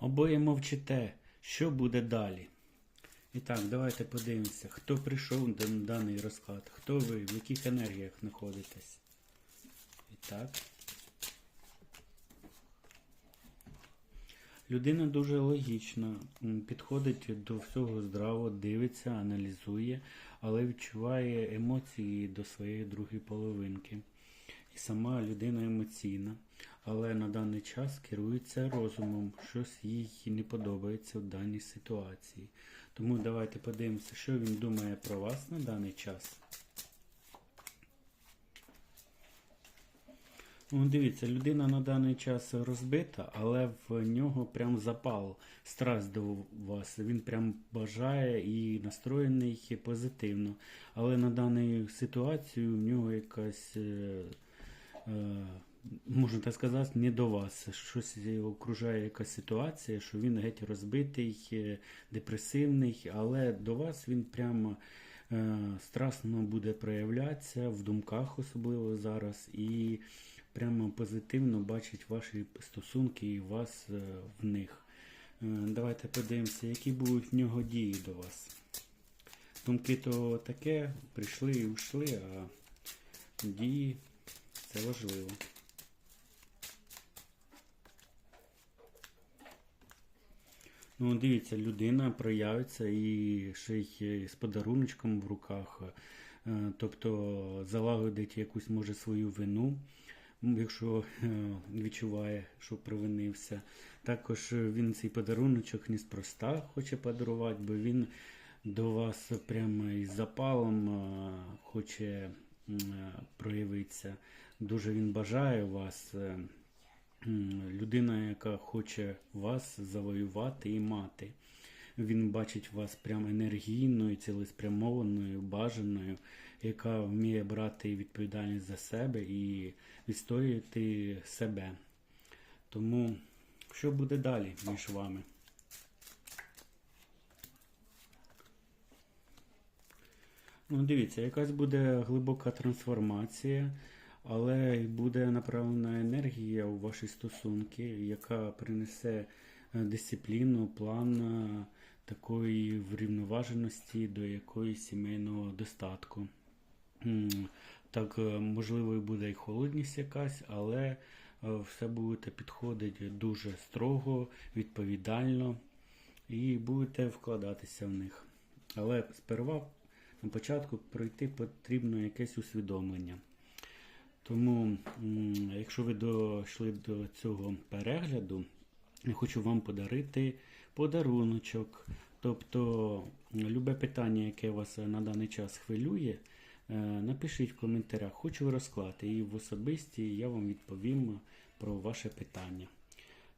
Обоє мовчите, що буде далі. І так, давайте подивимося, хто прийшов на даний розклад, хто ви, в яких енергіях знаходитесь. І так. Людина дуже логічна, підходить до всього здраво, дивиться, аналізує, але відчуває емоції до своєї другої половинки. І сама людина емоційна, але на даний час керується розумом, щось їй не подобається в даній ситуації. Тому давайте подивимося, що він думає про вас на даний час. Ну, дивіться, людина на даний час розбита, але в нього прям запал, страсть до вас. Він прям бажає і настроєний позитивно. Але на дану ситуацію в нього якась, е, можна так сказати, не до вас. Щось окружає якась ситуація, що він геть розбитий, е, депресивний, але до вас він прямо е, страстно буде проявлятися в думках, особливо зараз. І прямо позитивно бачить ваші стосунки і вас е, в них. Е, Давайте подивимося, які будуть в нього дії до вас. Думки то таке, прийшли і ушли, а дії це важливо. Ну, дивіться, людина проявиться і ще й з подаруночком в руках, е, тобто залагодить якусь може свою вину, якщо е, відчуває, що провинився. Також він цей подаруночок неспроста хоче подарувати, бо він до вас прямо із запалом е, хоче е. Дуже він бажає вас. е, людина, яка хоче вас завоювати і мати. Він бачить вас прям енергійною, цілеспрямованою, бажаною, яка вміє брати відповідальність за себе і відстоювати себе. Тому що буде далі між вами? Ну, дивіться, якась буде глибока трансформація, але буде направлена енергія у ваші стосунки, яка принесе е, дисципліну, план е, такої врівноваженості до якоїсь сімейного достатку. Так, е, можливо, буде і холодність якась, але все будете підходити дуже строго, відповідально і будете вкладатися в них. Але сперва початку пройти потрібно якесь усвідомлення. Тому, якщо ви дійшли до цього перегляду, я хочу вам подарити подаруночок. Тобто, любе питання, яке вас на даний час хвилює, е, напишіть в коментарях, хочу розклад, і в особисті я вам відповім про ваше питання.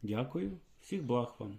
Дякую, всіх благ вам!